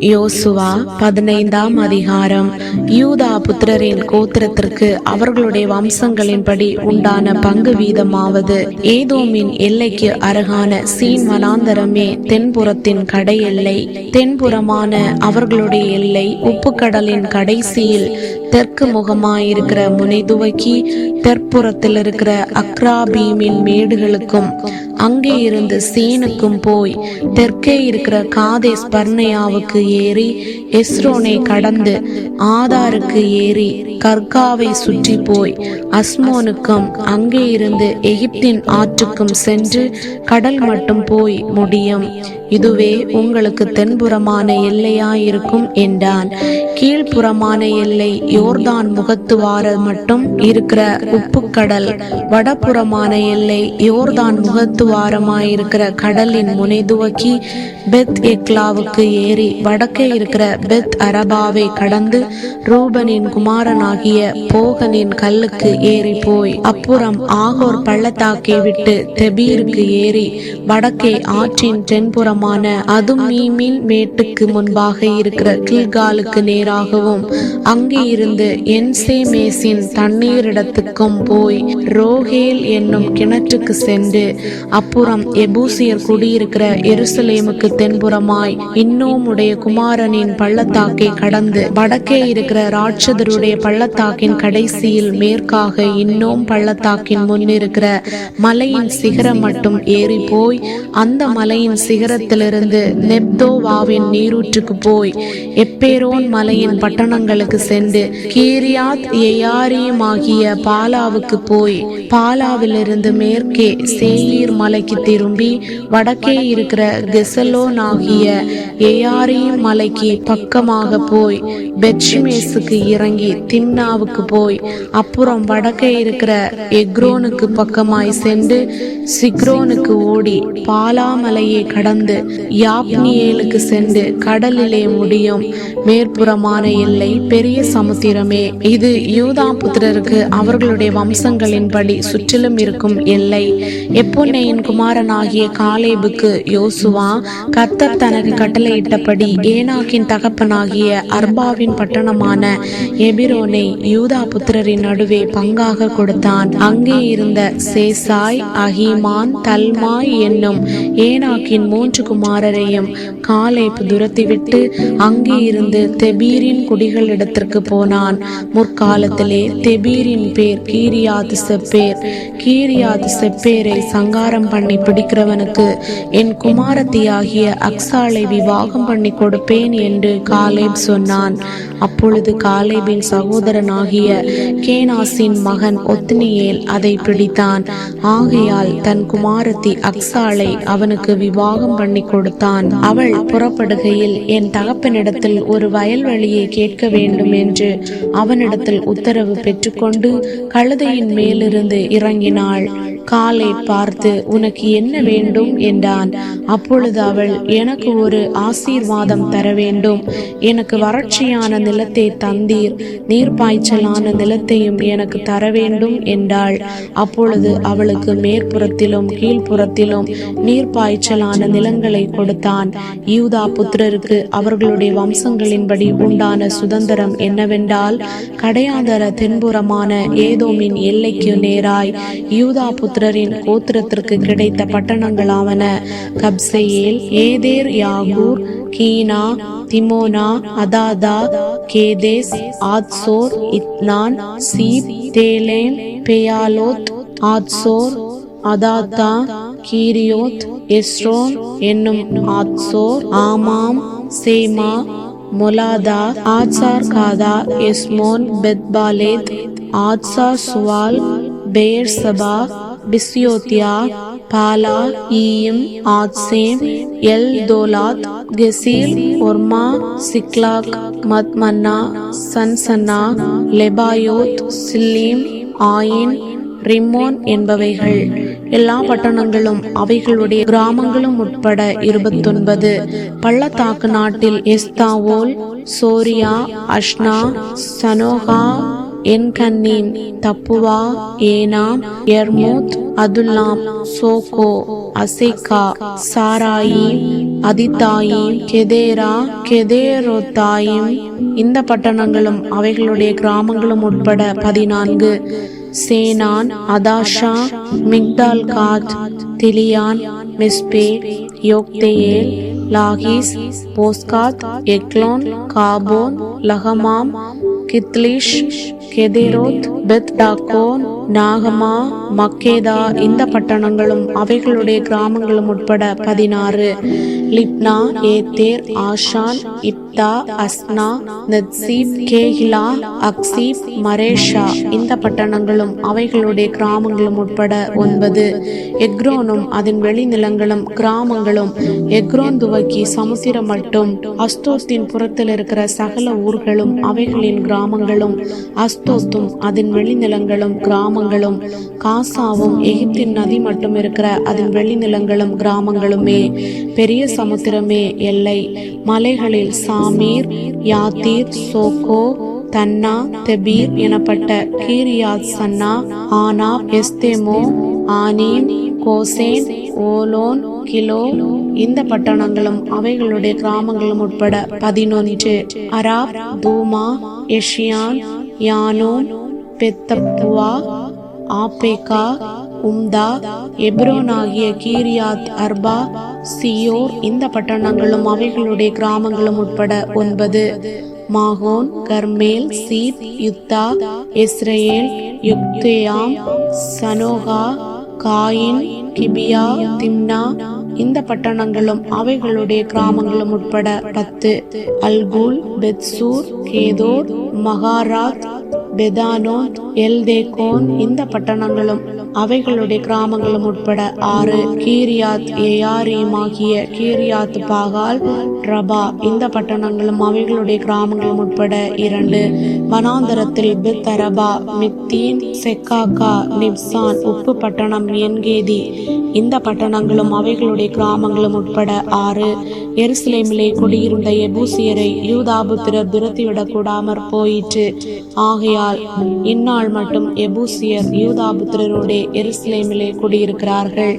யோசுவா பதினைந்தாம் அதிகாரம். யூதா புத்திரரின் கோத்திரத்திற்கு அவர்களுடைய வம்சங்களின்படி உண்டான பங்கு வீதமாவது. ஏதோமின் எல்லைக்கு அருகான சீன் வனாந்தரமே தென்புறத்தின் கடை எல்லை தென்புறமான அவர்களுடைய எல்லை உப்புக்கடலின் கடைசியில் தெற்கு முகமாயிருக்கிற முனை துவக்கி தெற்புறத்தில் இருக்கிற அக்ராபீமின் மேடுகளுக்கும் அங்கே இருந்து சீனுக்கும் போய் தெற்கே இருக்கிற காதே பர்னேயாவுக்கு ஏறி எஸ்ரோனை கடந்து ஆதாருக்கு ஏறி கர்காவை சுற்றி போய் அஸ்மோனுக்கும் அங்கே இருந்து எகிப்தின் ஆற்றுக்கும் சென்று கடல் மட்டும் போய் முடியும். இதுவே உங்களுக்கு தென்புறமான எல்லையாயிருக்கும் என்றான். கீழ்ப்புறமான எல்லை யோர்தான் முகத்துவார மட்டும் இருக்கிற உப்புக்கடல் வடபுறமான எல்லை யோர்தான் முகத்துவாரமாயிருக்கிற கடலின் முனை துவக்கி பெத் எக்லாவுக்கு ஏறி வடக்கே இருக்கிற பெத் அரபாவை கடந்து ரூபனின் குமாரனாகிய போகனின் கல்லுக்கு ஏறி போய் அப்புறம் ஆகோர் பள்ளத்தாக்கை விட்டு தெபீருக்கு ஏறி வடக்கே ஆற்றின் தென்புறமான அதுமீமின் மேட்டுக்கு முன்பாக இருக்கிற கில்காலுக்கு நேராகவும் அங்கே இருந்து இருந்து என்சேமேசின் தண்ணீரிடத்துக்கும் போய் ரோஹேல் என்னும் கிணற்றுக்கு சென்று அப்புறம் எபூசியர் குடியிருக்கிற எருசலேமுக்கு தென்புறமாய் இன்னும் உடைய குமாரனின் பள்ளத்தாக்கை கடந்து வடக்கே இருக்கிற ராட்சதருடைய பள்ளத்தாக்கின் கடைசியில் மேற்காக இன்னும் பள்ளத்தாக்கின் முன்னிருக்கிற மலையின் சிகரம் மட்டும் ஏறி போய் அந்த மலையின் சிகரத்திலிருந்து நெப்தோவாவின் நீரூற்றுக்கு போய் எப்பேரோன் மலையின் பட்டணங்களுக்கு சென்று கீரியாத் எயாரியுமாகிய பாலாவுக்கு போய் பாலாவிலிருந்து மேற்கே சேயீர் மலைக்கு திரும்பி வடக்கே இருக்கிற கெசலோன் ஆகிய எயாரியும் மலைக்கு பக்கமாக போய் பெட்சிமேசுக்கு இறங்கி திம்னாவுக்கு போய் அப்புறம் வடக்கே இருக்கிற எக்ரோனுக்கு பக்கமாய் சென்று சிக்ரோனுக்கு ஓடி பாலாமலையை கடந்து யாப்னியேலுக்கு சென்று கடலிலே முடியும். மேற்புறமான எல்லை பெரிய சமுத்திரமே இது யூதா புத்திரருக்கு அவர்களுடைய வம்சங்களின்படி சுற்றிலும் இருக்கும் எல்லை. எப்பொன்னையின் குமாரனாகிய காலேபுக்கு யோசுவா கத்தர் தனக்கு கட்டளையிட்டபடி ஏனாக்கின் தகப்பனாகிய அர்பாவின் பட்டணமான எபிரோனை யூதா புத்திரரின் நடுவே பங்காக கொடுத்தான். அங்கே இருந்த சேசாய் அஹிமான் தல்மாய் என்னும் ஏனாக்கின் மூன்று குமாரரையும் காலேப் துரத்திவிட்டு அங்கே இருந்து தெபீரின் குடிகளிடத்திற்கு போனான். முற்காலத்திலே தெபீரின் பேர் கீரியாது செப்பேர். கீரியாது செப்பேரை சங்காரம் பண்ணி பிடிக்கிறவனுக்கு என் குமாரத்தியாகிய அக்சாலை விவாகம் பண்ணி கொடுப்பேன் என்று காலேப் சொன்னான். அப்பொழுது காலேபின் சகோதரனாகிய கேனாசின் மகன் ஒத்னியேல் அதை பிடித்தான். ஆகையால் தன் குமாரத்தி அக்சாலை அவனுக்கு விவாகம் பண்ணி கொடுத்தான். அவள் புறப்படுகையில் என் தகப்பனிடத்தில் ஒரு வயல்வெளியை கேட்க வேண்டும் என்று அவனிடத்தில் உத்தரவு பெற்றுக்கொண்டு கழுதையின் மேலிருந்து இறங்கினாள். காலை பார்த்து உனக்கு என்ன வேண்டும் என்றான். அப்பொழுது அவள் எனக்கு ஒரு ஆசீர்வாதம் தர வேண்டும். எனக்கு வறட்சியான நிலத்தை தந்தீர். நீர்ப்பாய்ச்சலான நிலத்தையும் எனக்கு தர வேண்டும் என்றாள். அப்பொழுது அவளுக்கு மேற்புறத்திலும் கீழ்ப்புறத்திலும் நீர்ப்பாய்ச்சலான நிலங்களை கொடுத்தான். யூதா புத்திரருக்கு அவர்களுடைய வம்சங்களின்படி உண்டான சுதந்திரம் என்னவென்றால் கடையாதர தென்புறமான ஏதோமின் எல்லைக்கு நேராய் யூதா கோத்திரரின் கோத்திரத்திற்கு கிடைத்த பட்டணங்களாவன. கப்சையேல் ஏதேர் யாகூர் கீனா திமோனா அதாதா கேதேஸ் ஆத்சோர் இத்னான் சீப் தேலேன் பெயாலோத் ஆத்சோர் அதாத்தா கீரியோத் எஸ்ரோன் என்னும் ஆத்சோர் ஆமாம் சேமா மொலாதா ஆட்சார் காதா எஸ்மோன் பெத்பாலேத் ஆட்சார் சுவால் பேர் சபா பிஸ்யோத்யா பாலா ஈயும் ஆத்சேம் எல் தோலாத் கெசீல் ஒர்மா சிக்லாக் மத்மன்னா சன்சன்னா லெபாயோத் சில்லீம் ஆயின் ரிம்மோன் என்பவைகள். எல்லா பட்டணங்களும் அவைகளுடைய கிராமங்களும் உட்பட இருபத்தொன்பது. பள்ளத்தாக்கு நாட்டில் எஸ்தாவோல் சோரியா அஷ்னா சனோகா என் கண்ணீம் தப்புவா ஏனாம் எர்மூத் அதுல்லாம் சோகோ அசேகா சாராயி அதித்தாயிம் கெதேரா கெதேரோத்தாயிம். இந்த பட்டணங்களும் அவைகளுடைய கிராமங்களும் உட்பட பதினான்கு. சேனான் அதாஷா மிக்தால் காத் திலியான் மிஸ்பே யோக்தேயேல் லாகிஸ் போஸ்காத் எக்லோன் காபோன் லஹமாம் கித்லிஷ் கெதேரோத் பெத் டாக்கோன் நாகமா மக்கேதா இந்த பட்டணங்களும் அவைகளுடைய கிராமங்களும் உட்பட பதினாறு. லிப்னா ஏத்தேர் ஆஷான் இப்தா அஸ்னா நத்சீப் கேஹிலா அக்சீப் மரேஷா இந்த பட்டணங்களும் அவைகளுடைய கிராமங்களும் உட்பட ஒன்பது. எக்ரோனும் அதன் வெளிநிலங்களும் கிராமங்களும் எக்ரோன் துவக்கி சமுத்திரம் மட்டும். அஸ்தோத்தின் புறத்தில் இருக்கிற சகல ஊர்களும் அவைகளின் கிராமங்களும். அஸ்தோத்தும் அதன் வெளிநிலங்களும் கிராமங்களும். காசாவும் எகிப்தின் நதி மட்டும் இருக்கிற அதன் வெளிநிலங்களும் கிராமங்களுமே. பெரிய சமுத்திரமே எல்லை. மலைகளில் சாமீர் யாத்தீர் சோகோ தன்னா தெபீர் எனப்பட்ட கீரியாத் சன்னா ஆனா எஸ்தேமோ ஆனீன் கோசேன் ஓலோன் கிலோ இந்த பட்டணங்களும் அவைகளுடைய கிராமங்களும் உட்பட பதினொன்று. Arab Dumah Eshan Janum Beth Tappuah Aphekah Humtah Hebron ஆகிய கீரியாத் அர்பா சியோர் இந்த பட்டணங்களும் அவைகளுடைய கிராமங்களும் உட்பட ஒன்பது. மாகோன் Carmel Ziph Juttah Israel Jokdeam Zanoah Cain Gibeah Timnah இந்த பட்டணங்களும் அவைகளுடைய கிராமங்களும் உட்பட பத்து. அல்குல் பெத்சூர் கேதோர் மகாராத் பெதானோன் எல்தேகோன் இந்த பட்டணங்களும் அவைகளுடைய கிராமங்களும் உட்பட ஆறு கீரியாத் ஏயாரீம் ஆகிய கீரியாத் பாகால் ரபா இந்த பட்டணங்களும் அவைகளுடைய கிராமங்களும் உட்பட இரண்டு. வனாந்தரத்தில் பித்தரபா மித்தீன் செக்காக்கா நிப்சான் உப்பு பட்டணம் என்கேதி. இந்த பட்டணங்களும் அவைகளுடைய கிராமங்களும் உட்பட ஆறு. எருசலேமிலே குடியிருந்த எபூசியரை யூதாபுத்திரர் துரத்திவிடக் கூடாமற் போயிற்று ஆகையால் இந்நாள் மட்டும் எபூசியர் யூதாபுத்திரரோடே எருசலேமிலே குடியிருக்கிறார்கள்.